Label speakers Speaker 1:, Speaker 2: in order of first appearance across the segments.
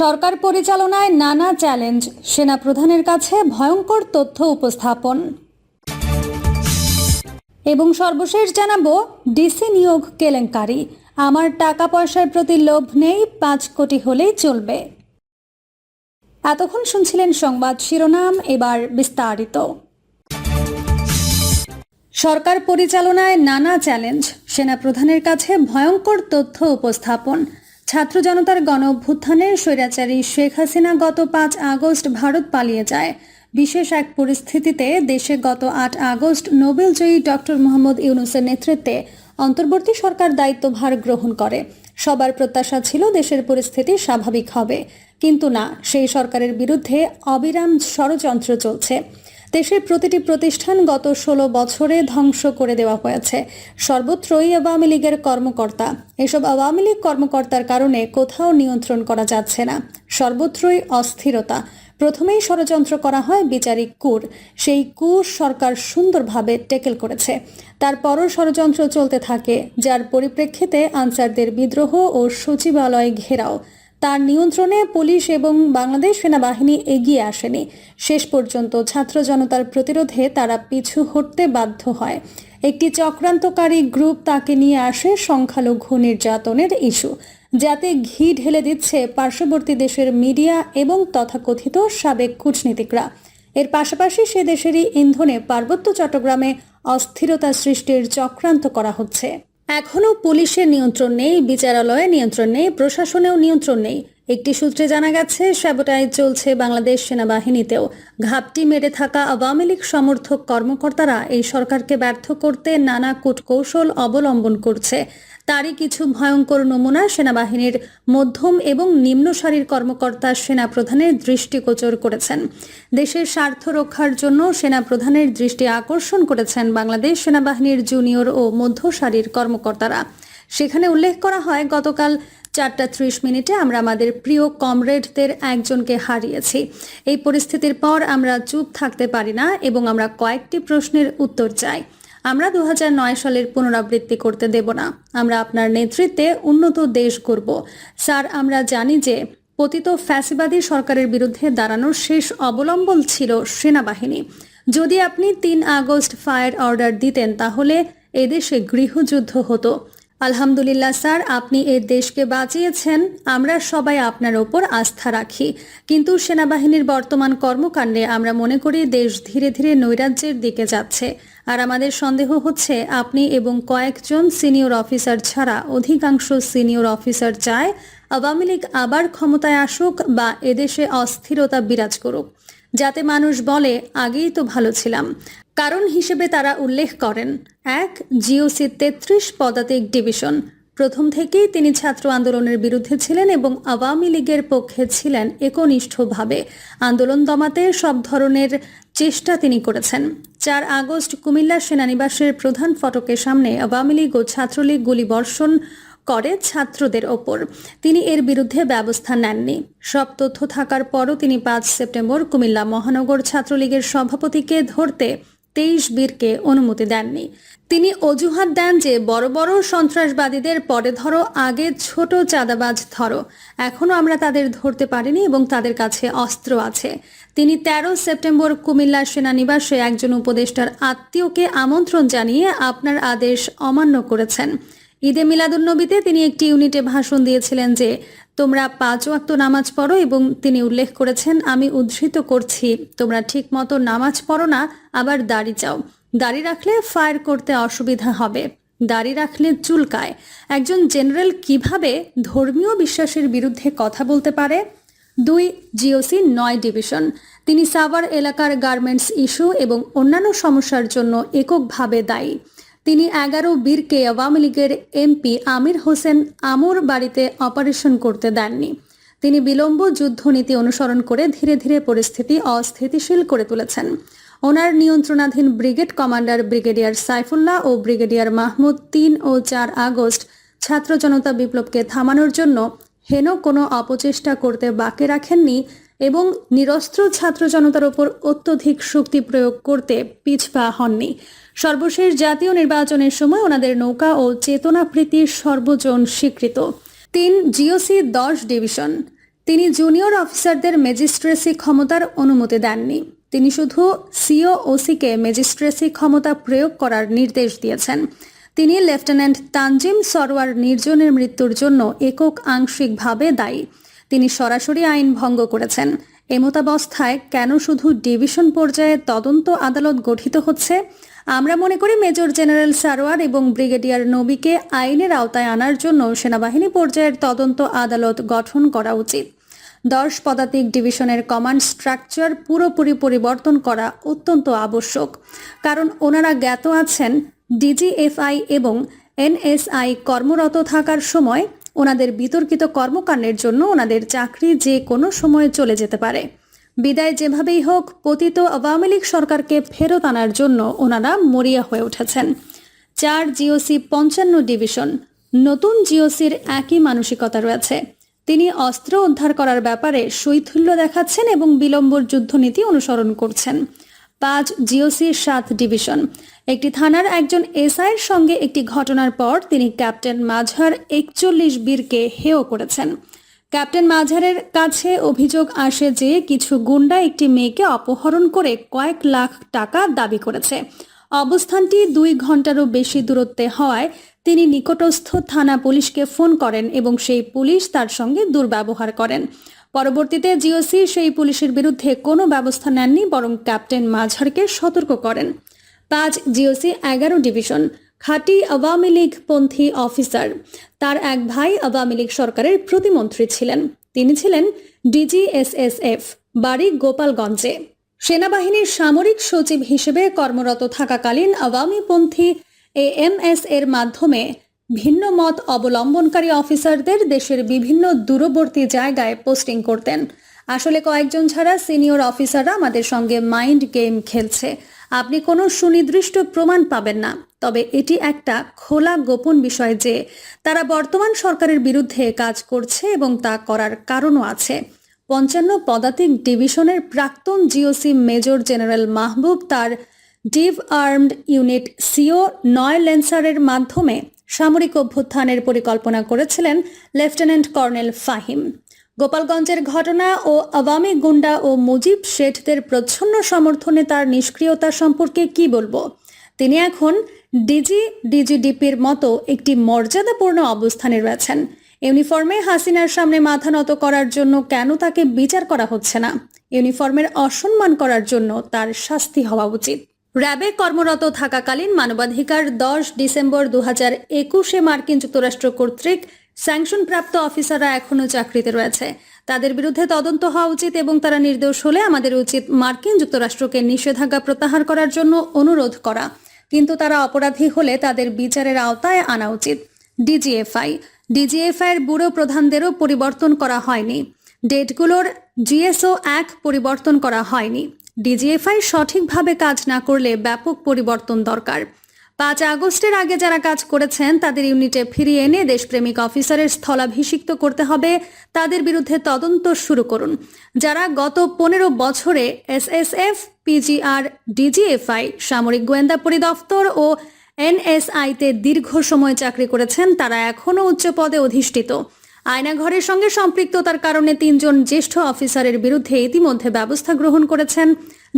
Speaker 1: সরকার পরিচালনায় নানা চ্যালেঞ্জ। সেনা প্রধানের কাছে ভয়ঙ্কর তথ্য উপস্থাপন। এবং সর্বশেষ জানাব, ডিসি নিয়োগ কেলেঙ্কারি। আমার টাকা পয়সার প্রতি লোভ নেই, পাঁচ কোটি হলেই চলবে। এতক্ষণ শুনছিলেন সংবাদ শিরোনাম, এবার বিস্তারিত। সরকার পরিচালনায় নানা চ্যালেঞ্জ। সেনাপ্রধানের কাছে ভয়ঙ্কর তথ্য উপস্থাপন। ছাত্র জনতার গণ অভ্যুত্থানে স্বৈরাচারী শেখ হাসিনা গত পাঁচ আগস্ট ভারত পালিয়ে যায়। বিশেষ এক পরিস্থিতিতে দেশে গত আট আগস্ট নোবেলজয়ী ডক্টর মোহাম্মদ ইউনুসের নেতৃত্বে অন্তর্বর্তী সরকার দায়িত্বভার গ্রহণ করে। সবার প্রত্যাশা ছিল দেশের পরিস্থিতি স্বাভাবিক হবে। কিন্তু না, সেই সরকারের বিরুদ্ধে অবিরাম ষড়যন্ত্র চলছে। দেশের প্রতিটি প্রতিষ্ঠান গত ষোলো বছরে ধ্বংস করে দেওয়া হয়েছে। সর্বত্রই আওয়ামী লীগের কর্মকর্তা। এসব আওয়ামী লীগ কর্মকর্তার কারণে কোথাও নিয়ন্ত্রণ করা যাচ্ছে না। সর্বত্রই অস্থিরতা। প্রথমেই ষড়যন্ত্র করা হয় বিচারিক কুর। সেই কুর সরকার সুন্দরভাবে টেকেল করেছে। তারপরও ষড়যন্ত্র চলতে থাকে, যার পরিপ্রেক্ষিতে আনসারদের বিদ্রোহ ও সচিবালয় ঘেরাও। তার নিয়ন্ত্রণে পুলিশ এবং বাংলাদেশ সেনাবাহিনী এগিয়ে আসেনি। শেষ পর্যন্ত ছাত্র জনতার প্রতিরোধে তারা পিছু হটতে বাধ্য হয়। একটি চক্রান্তকারী গ্রুপ তাকে নিয়ে আসে সংখ্যালঘু নির্যাতনের ইস্যু। যাতে ঘি ঢেলে দিচ্ছে পার্শ্ববর্তী দেশের মিডিয়া এবং তথাকথিত সাবেক কূটনীতিকরা। এর পাশাপাশি সে দেশেরই ইন্ধনে পার্বত্য চট্টগ্রামে অস্থিরতা সৃষ্টির চক্রান্ত করা হচ্ছে। এখনও পুলিশের নিয়ন্ত্রণ নেই বিচারালয়ে নিয়ন্ত্রণ নেই প্রশাসনেও নিয়ন্ত্রণ নেই। একটি সূত্রে জানা গেছে স্যাবোটাইজ চলছে বাংলাদেশ সেনাবাহিনীতেও ঘাপটি মেরে থাকা আওয়ামী লীগ সমর্থক কর্মকর্তারা এই সরকারকে ব্যর্থ করতে নানা কূটকৌশল অবলম্বন করছে। তারই কিছু ভয়ঙ্কর নমুনা সেনাবাহিনীর মধ্যম এবং নিম্ন সারির কর্মকর্তা সেনা প্রধানের দৃষ্টিগোচর করেছেন। দেশের স্বার্থ রক্ষার জন্য সেনা প্রধানের দৃষ্টি আকর্ষণ করেছেন বাংলাদেশ সেনাবাহিনীর জুনিয়র ও মধ্য সারির কর্মকর্তারা। সেখানে উল্লেখ করা হয়, গতকাল চারটা ত্রিশ মিনিটে আমরা আমাদের প্রিয় কমরেডদের একজনকে হারিয়েছি। এই পরিস্থিতির পর আমরা চুপ থাকতে পারি না এবং আমরা কয়েকটি প্রশ্নের উত্তর চাই। আমরা দু হাজার নয় সালের পুনরাবৃত্তি করতে দেব না। আমরা আপনার নেতৃত্বে উন্নত দেশ করব স্যার, আমরা জানি যে পতিত ফ্যাসিবাদী সরকারের বিরুদ্ধে দাঁড়ানোর শেষ অবলম্বন ছিল সেনাবাহিনী। যদি আপনি তিন আগস্ট ফায়ার অর্ডার দিতেন, তাহলে এদেশে গৃহযুদ্ধ হতো। আলহামদুলিল্লাহ, স্যার, আপনি এর দেশকে বাঁচিয়েছেন। আমরা সবাই আপনার ওপর আস্থা রাখি। কিন্তু সেনাবাহিনীর বর্তমান কর্মকাণ্ডে আমরা মনে করি দেশ ধীরে ধীরে নৈরাজ্যের দিকে যাচ্ছে। আর আমাদের সন্দেহ হচ্ছে, আপনি এবং কয়েকজন সিনিয়র অফিসার ছাড়া অধিকাংশ সিনিয়র অফিসার চায় আওয়ামী লীগ আবার ক্ষমতায় আসুক বা এদেশে অস্থিরতা বিরাজ করুক। যাতে মানুষ বলে, আগেই তো ভালো ছিলাম। কারণ হিসেবে তারা উল্লেখ করেন, এক জিওসি তেত্রিশ পদাতিক ডিভিশন। প্রথম থেকেই তিনি ছাত্র আন্দোলনের বিরুদ্ধে ছিলেন এবং আওয়ামী লীগের পক্ষে ছিলেন একনিষ্ঠভাবে। আন্দোলন দমাতে সব ধরনের চেষ্টা তিনি করেছেন। চার আগস্ট কুমিল্লা সেনানিবাসের প্রধান ফটকের সামনে আওয়ামী লীগ ও ছাত্রলীগ গুলিবর্ষণ করে ছাত্রদের ওপর। তিনি এর বিরুদ্ধে ব্যবস্থা নেননি। সব তথ্য থাকার পরও তিনি পাঁচ সেপ্টেম্বর কুমিল্লা মহানগর ছাত্রলীগের সভাপতিকে ধরতে তেইশ বীরকে অনুমতি দেননি। তিনি অজুহাত দেন যে, বড় বড় সন্ত্রাসবাদীদের পরে ধরো, আগে ছোট চাঁদাবাজ ধরো। এখনও আমরা তাদের ধরতে পারিনি এবং তাদের কাছে অস্ত্র আছে। তিনি তেরো সেপ্টেম্বর কুমিল্লা সেনানিবাসে একজন উপদেষ্টার আত্মীয়কে আমন্ত্রণ জানিয়ে আপনার আদেশ অমান্য করেছেন। ঈদে মিলাদুন্নবীতে তিনি একটি ইউনিটে ভাষণ দিয়েছিলেন যে, তোমরা পাঁচ ওয়াক্ত নামাজ পড়ো এবং তিনি উল্লেখ করেছেন, আমি উদ্ধৃত করছি। তোমরা ঠিক মতো নামাজ পড়ো না, আবার দাড়ি চাও। দাড়ি রাখলে ফায়ার করতে অসুবিধা হবে। দাড়ি রাখলে চুলকায়। একজন জেনারেল কীভাবে ধর্মীয় বিশ্বাসের বিরুদ্ধে কথা বলতে পারে? দুই, জিওসি নয় ডিভিশন। তিনি সাভার এলাকার গার্মেন্টস ইস্যু এবং অন্যান্য সমস্যার জন্য এককভাবে দায়ী। তিনি এগারো বীরকে আওয়ামী লীগের এমপি আমির হোসেন আমুর বাড়িতে অপারেশন করতে দেননি। তিনি বিলম্ব যুদ্ধনীতি অনুসরণ করে ধীরে ধীরে পরিস্থিতি অস্থিতিশীল করে তুলেছেন। ওনার নিয়ন্ত্রণাধীন ব্রিগেড কমান্ডার ব্রিগেডিয়ার সাইফুল্লাহ ও ব্রিগেডিয়ার মাহমুদ তিন ও চার আগস্ট ছাত্র জনতা বিপ্লবকে থামানোর জন্য হেন কোনো অপচেষ্টা করতে বাকি রাখেননি এবং নিরস্ত্র ছাত্র জনতার ওপর অত্যধিক শক্তি প্রয়োগ করতে পিছপা হননি। সর্বশেষ জাতীয় নির্বাচনের সময় ওনাদের নৌকা ও চেতনাপ্রীতির সর্বজন স্বীকৃত। তিন জিওসি দশ ডিভিশন। তিনি জুনিয়র অফিসারদের ম্যাজিস্ট্রেসি ক্ষমতার অনুমতি দেননি। তিনি শুধু সিও ওসিকে ম্যাজিস্ট্রেসি ক্ষমতা প্রয়োগ করার নির্দেশ দিয়েছেন। তিনি লেফটেন্যান্ট তানজিম সরওয়ার নির্জনের মৃত্যুর জন্য একক আংশিকভাবে দায়ী। তিনি সরাসরি আইন ভঙ্গ করেছেন। এমতাবস্থায় কেন শুধু ডিভিশন পর্যায়ে তদন্ত আদালত গঠিত হচ্ছে, আমরা মনে করি মেজর জেনারেল সারোয়ার এবং ব্রিগেডিয়ার নবীকে আইনের আওতায় আনার জন্য সেনাবাহিনী পর্যায়ের তদন্ত আদালত গঠন করা উচিত। দশ পদাতিক ডিভিশনের কমান্ড স্ট্রাকচার পুরোপুরি পরিবর্তন করা অত্যন্ত আবশ্যক, কারণ ওনারা জ্ঞাত আছেন, ডিজিএফআই এবং এনএসআই কর্মরত থাকার সময় ওনাদের বিতর্কিত কর্মকাণ্ডের জন্য ওনাদের চাকরি যে কোনো সময়ে চলে যেতে পারে। বিদায় যেভাবেই হোক, পতিত আওয়ামী লীগ সরকারকে ফেরত আনার জন্য ওনারা মরিয়া হয়ে উঠেছেন। চার জিওসি পঞ্চান্ন ডিভিশন, নতুন জিওসির একই মানসিকতা রয়েছে। তিনি অস্ত্র উদ্ধার করার ব্যাপারে শৈথুল্য দেখাচ্ছেন এবং বিলম্বর যুদ্ধনীতি অনুসরণ করছেন। পাঁচ জিওসি সাত ডিভিশন। একটি থানার একজন এসআইয়ের সঙ্গে একটি ঘটনার পর তিনি ক্যাপ্টেন মাঝার একচল্লিশ বীরকে হেয় করেছেন। ক্যাপ্টেন মাঝারের কাছে অভিযোগ আসে যে কিছু গুন্ডা একটি মেয়েকে অপহরণ করে কয়েক লাখ টাকা দাবি করেছে। অবস্থানটি দুই ঘন্টারও বেশি দূরত্বে হওয়ায় তিনি নিকটস্থ থানা পুলিশকে ফোন করেন এবং সেই পুলিশ তার সঙ্গে দুর্ব্যবহার করেন। পরবর্তীতে জিওসি সেই পুলিশের বিরুদ্ধে কোনো ব্যবস্থা নেননি, বরং ক্যাপ্টেন মাঝারকে সতর্ক করেন। পাঁচ জিওসি এগারো ডিভিশন, খাঁটি আওয়ামী লীগ পন্থী অফিসার। তার এক ভাই আওয়ামী লীগ সরকারের প্রতিমন্ত্রী ছিলেন। তিনি ছিলেন ডিজিএসএসএফ বাড়ি গোপালগঞ্জে। সেনাবাহিনীর সামরিক সচিব হিসেবে কর্মরত থাকাকালীন আওয়ামীপন্থী এএমএস এর মাধ্যমে ভিন্ন মত অবলম্বনকারী অফিসারদের দেশের বিভিন্ন দূরবর্তী জায়গায় পোস্টিং করতেন। আসলে কয়েকজন ছাড়া সিনিয়র অফিসাররা আমাদের সঙ্গে মাইন্ড গেম খেলছে। আপনি কোনো সুনির্দিষ্ট প্রমাণ পাবেন না। তবে এটি একটা খোলা, গোপন বিষয় যে তারা বর্তমান সরকারের বিরুদ্ধে কাজ করছে এবং তা করার কারণও আছে। পঞ্চান্ন পদাতিক ডিভিশনের প্রাক্তন জিওসি মেজর জেনারেল মাহবুব তার ডিভ আর্মড ইউনিট সিও নয় লেন্সারের মাধ্যমে সামরিক অভ্যুত্থানের পরিকল্পনা করেছিলেন লেফটেন্যান্ট কর্নেল ফাহিম। গোপালগঞ্জের ঘটনা ও আওয়ামী গুন্ডা ও মুজিব শেঠদের প্রচ্ছন্ন সমর্থনে তার নিষ্ক্রিয়তা সম্পর্কে কি বলব? তিনি এখন ডিজি ডিজিডিপির মতো একটি মর্যাদাপূর্ণ অবস্থানে রয়েছেন। ইউনিফর্মে হাসিনার সামনে মাথা নত করার জন্য কেন তাকে বিচার করা হচ্ছে না? ইউনিফর্মের অসম্মান করার জন্য তার শাস্তি হওয়া উচিত। র্যাবে কর্মরত থাকাকালীন মানবাধিকার দশ ডিসেম্বর দু হাজার একুশে মার্কিন যুক্তরাষ্ট্র কর্তৃক স্যাংশনপ্রাপ্ত অফিসাররা এখনও চাকরিতে রয়েছে। তাদের বিরুদ্ধে তদন্ত হওয়া উচিত এবং তারা নির্দোষ হলে আমাদের উচিত মার্কিন যুক্তরাষ্ট্রকে নিষেধাজ্ঞা প্রত্যাহার করার জন্য অনুরোধ করা। কিন্তু তারা অপরাধী হলে তাদের বিচারের আওতায় আনা উচিত। ডিজিএফআই। ডিজিএফআই এর ব্যুরো প্রধানদেরও পরিবর্তন করা হয়নি। ডেটগুলোর জিএসও এক পরিবর্তন করা হয়নি। ডিজিএফআই সঠিকভাবে কাজ না করলে ব্যাপক পরিবর্তন দরকার। পাঁচ আগস্টের আগে যারা কাজ করেছেন, তাদের ইউনিটে ফিরিয়ে এনে দেশপ্রেমিক অফিসারের স্থলাভিষিক্ত করতে হবে। তাদের বিরুদ্ধে তদন্ত শুরু করুন। যারা গত পনেরো বছরে এসএসএফ, পিজিআর, ডিজিএফআই, সামরিক গোয়েন্দা পরিদপ্তর ও এনএসআইতে দীর্ঘ সময় চাকরি করেছেন, তারা এখনও উচ্চ পদে অধিষ্ঠিত। আয়নাঘরের সঙ্গে সম্পৃক্ততার কারণে তিনজন জ্যেষ্ঠ অফিসারের বিরুদ্ধে ইতিমধ্যে ব্যবস্থা গ্রহণ করেছেন,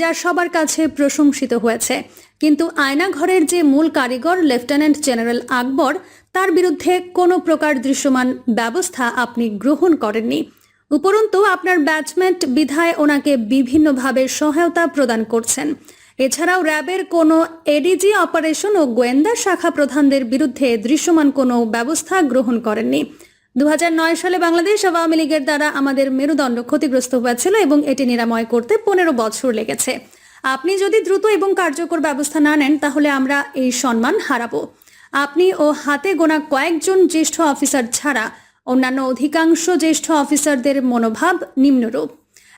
Speaker 1: যা সবার কাছে প্রশংসিত হয়েছে। কিন্তু আয়নাঘরের যে মূল কারিগর, লেফটেন্যান্ট জেনারেল আকবর, তার বিরুদ্ধে কোনো প্রকার দৃশ্যমান ব্যবস্থা আপনি গ্রহণ করেননি। উপরন্তু, আপনার ব্যাচমেন্ট বিধায় ওনাকে বিভিন্নভাবে সহায়তা প্রদান করছেন। এছাড়াও র্যাবের কোনো এডিজি অপারেশন ও গোয়েন্দা শাখা প্রধানদের বিরুদ্ধে দৃশ্যমান কোনো ব্যবস্থা গ্রহণ করেননি। দু হাজার নয় সালে বাংলাদেশ আওয়ামী লীগের দ্বারা আমাদের মেরুদণ্ড ক্ষতিগ্রস্ত হয়েছিল এবং এটি নিরাময় করতে পনেরো বছর লেগেছে। আপনি যদি দ্রুত এবং কার্যকর ব্যবস্থা না নেন, তাহলে আমরা এই সম্মান হারাবো। আপনি ও হাতে গোনা কয়েকজন জ্যেষ্ঠ অফিসার ছাড়া অন্যান্য অধিকাংশ জ্যেষ্ঠ অফিসারদের মনোভাব নিম্নরূপ।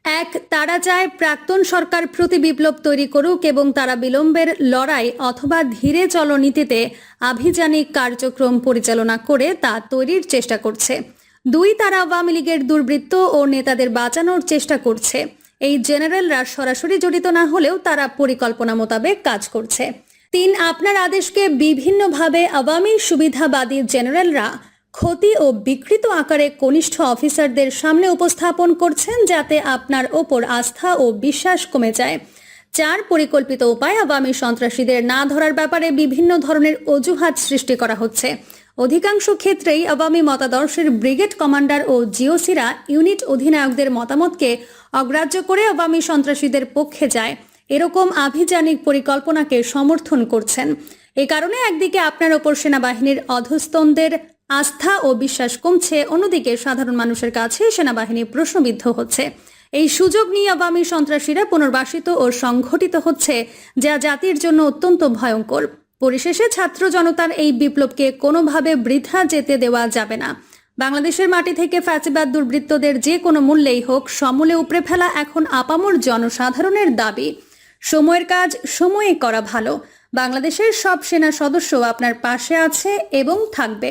Speaker 1: এক, তারা চায় প্রাক্তন সরকার প্রতি বিপ্লব তৈরি করুক এবং তারা বিলম্বের লড়াই অথবা ধীরে চলনীতিতে আভিযানিক কার্যক্রম পরিচালনা করে তা তৈরির চেষ্টা করছে। দুই, তারা আওয়ামী লীগের দুর্বৃত্ত ও নেতাদের বাঁচানোর চেষ্টা করছে। এই জেনারেলরা সরাসরি জড়িত না হলেও তারা পরিকল্পনা মোতাবেক কাজ করছে। তিন, আপনার আদেশকে বিভিন্নভাবে আওয়ামী সুবিধাবাদী জেনারেলরা ক্ষতি ও বিকৃত আকারে কনিষ্ঠ অফিসারদের সামনে উপস্থাপন করছেন যাতে আপনার ওপর আস্থা ও বিশ্বাস কমে যায়। চার পরিকল্পিত উপায় আওয়ামী সন্ত্রাসীদের না ধরার ব্যাপারে বিভিন্ন ধরনের অজুহাত সৃষ্টি করা হচ্ছে। অধিকাংশ ক্ষেত্রেই আওয়ামী মতাদর্শের ব্রিগেড কমান্ডার ও জিওসিরা ইউনিট অধিনায়কদের মতামতকে অগ্রাহ্য করে আওয়ামী সন্ত্রাসীদের পক্ষে যায়। এরকম আভিযানিক পরিকল্পনাকে সমর্থন করছেন। এ কারণে একদিকে আপনার ওপর সেনাবাহিনীর অধস্তনদের আস্থা ও বিশ্বাস কমছে। অন্যদিকে সাধারণ মানুষের কাছে সেনাবাহিনী প্রশ্নবিদ্ধ হচ্ছে। এই সুযোগ নিয়ে আওয়ামী সন্ত্রাসীরা পুনর্বাসিত ও সংঘটিত হচ্ছে, যা জাতির জন্য অত্যন্ত ভয়ঙ্কর। পরিশেষে ছাত্র জনতার এই বিপ্লবকে কোনোভাবে বৃথা যেতে দেওয়া যাবে না। বাংলাদেশের মাটি থেকে ফ্যাসিবাদ দুর্বৃত্তদের যে কোনো মূল্যেই হোক, সমূলে উপড়ে ফেলা এখন আপামর জনসাধারণের দাবি। সময়ের কাজ সময়ে করা ভালো। বাংলাদেশের সব সেনা সদস্য আপনার পাশে আছে এবং থাকবে।